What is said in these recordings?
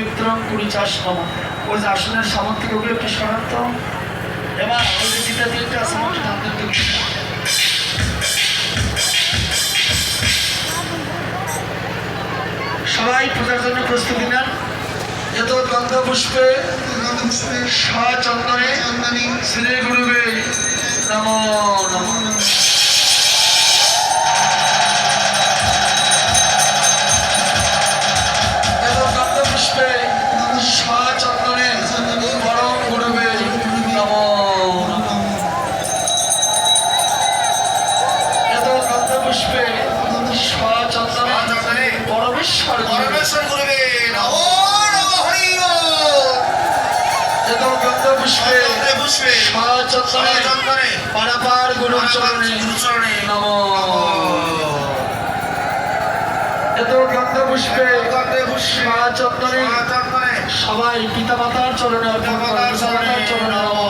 পবিত্রম কুড়ি চাষ নম ওই যে আসনের সামন থেকে ওগুলো একটু সরান তো। এবার ওই যে দিতে আসমান টানতে সবাই পূজার জন্য প্রস্তুতি নেন। যত গন্ধ পুষ্পে সচন্দনে শ্রী গুরুবে পরমেশ্বর পরমেশ্বর গুরুবে নমো নমঃ হরি এত গন্ধ পুষ্পে পুষ্পে। সচন্দনে চন্দনে পারাপার গুরুর চরণে চরণে নমো। এত গন্ধ পুষ্পে গন্ধে পুষ্পে চন্দনে চন্দনে সবাই পিতা মাতার চরণে। পিতা মাতার চরণে। নমো।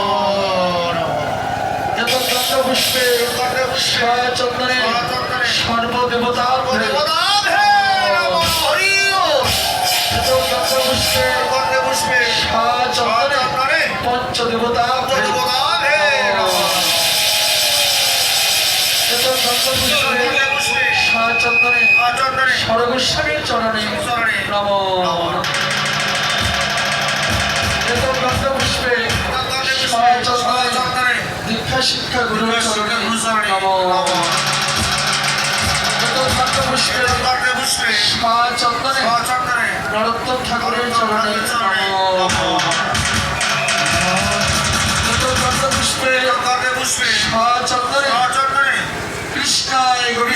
এত গন্ধ পুষ্পে গন্ধে পুষ্পে। চন্দনে চন্দনে সর্বদেবতার চন্দনে সর্বস্বামীর চরণে নমো। পুষ্পে দীক্ষা শিক্ষা গুরু চরণে নমো। পুষ্পে চন্দনে নরোত্তম ঠাকুরের চরণে নমো।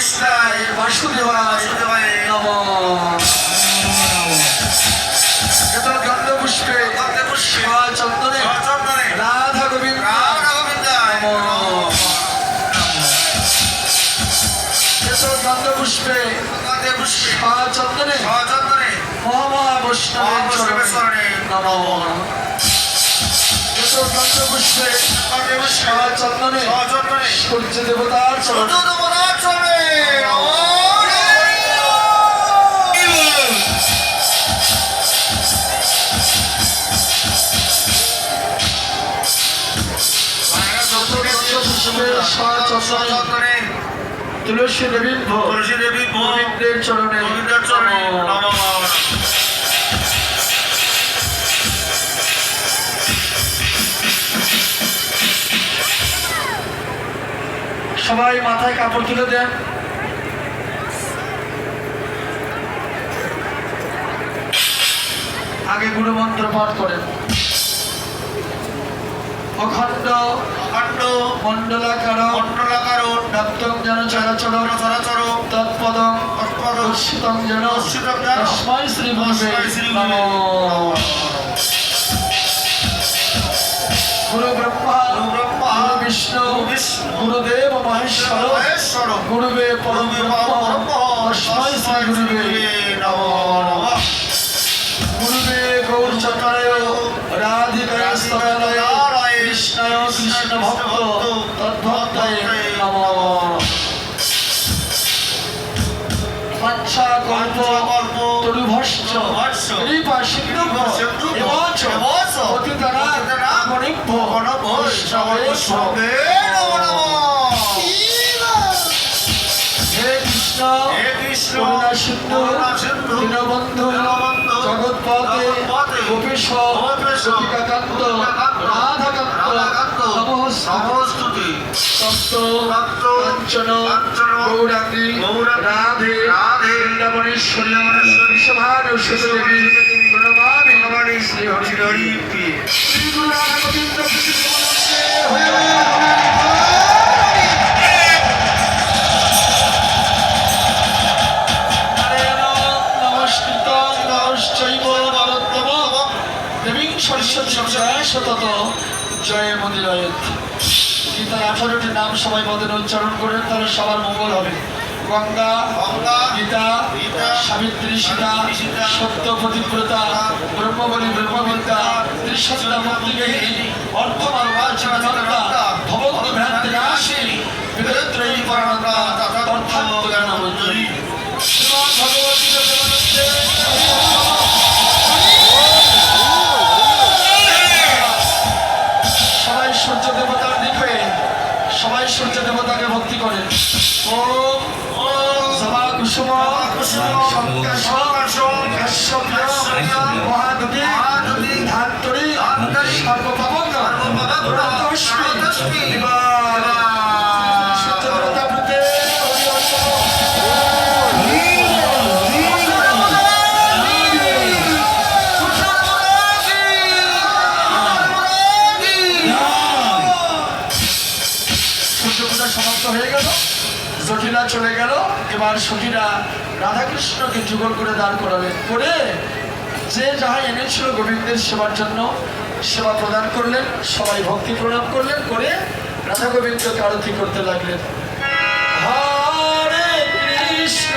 কৃষ্ণায় বাসুদেবায় নমো এত গন্ধ পুষ্পে গন্ধে পুষ্পে চন্দনে রাধা গোবিন্দ রাধা গোবিন্দায় নমঃ এত গন্ধ পুষ্পে গন্ধে পুষ্পে চন্দনে মহামা চরণে নমো সূর্য দেবতার চরণে চরণে তুলসী দেবী ভোগ চরণে। গোবিন্দের চরণে। সবাই মাথায় কাপড় তুলে দেন। আগে গুরু মন্ত্র পাঠ করেন। অখণ্ড অখণ্ড মণ্ডলাকার যেন চরাচর চরাচর তৎপদং তৎপদ যেন যেন তস্মৈ শ্রী শ্রী গুরু ব্রহ্মা, গুরুদেব মহেশ্বর। গুরুবে পরম তস্মৈ শ্রী গুরুবে দীনবন্ধু জগৎপতে গোপীশ গোপিকাকান্ত রাধাকান্ত রাধাকান্ত তপ্ত কাঞ্চন গৌরাঙ্গী রাধে রাধে বৃন্দাবনেশ্বরী বৃন্দাবনেশ্বরী দেবী প্রণমামি প্রণমামি শ্রী হরি প্রিয়ে। শতত জয় মন্দিরায়ত গীতার আঠারোটি নাম সবাই মদের উচ্চারণ করেন তাহলে সবার মঙ্গল হবে গঙ্গা গঙ্গা, গীতা, সাবিত্রী সীতা সত্য প্রতিব্রতা ব্রহ্মবলী ব্রহ্মবিদ্যা ভ্রান্তি নাশিনী বেদত্রয়ী পরানন্দা অর্থাৎ জ্ঞান সমাপ্ত হয়ে গেল জটিলা চলে গেল। এবার সখীরা রাধাকৃষ্ণকে যুগল করে দাঁড় করালেন। করে যে যাহা এনেছিল গোবিন্দের সেবার জন্য সেবা প্রদান করলেন, সবাই ভক্তি প্রণাম করলেন, করে রাধা গোবিন্দকে আরতি করতে লাগলেন। হরে কৃষ্ণ!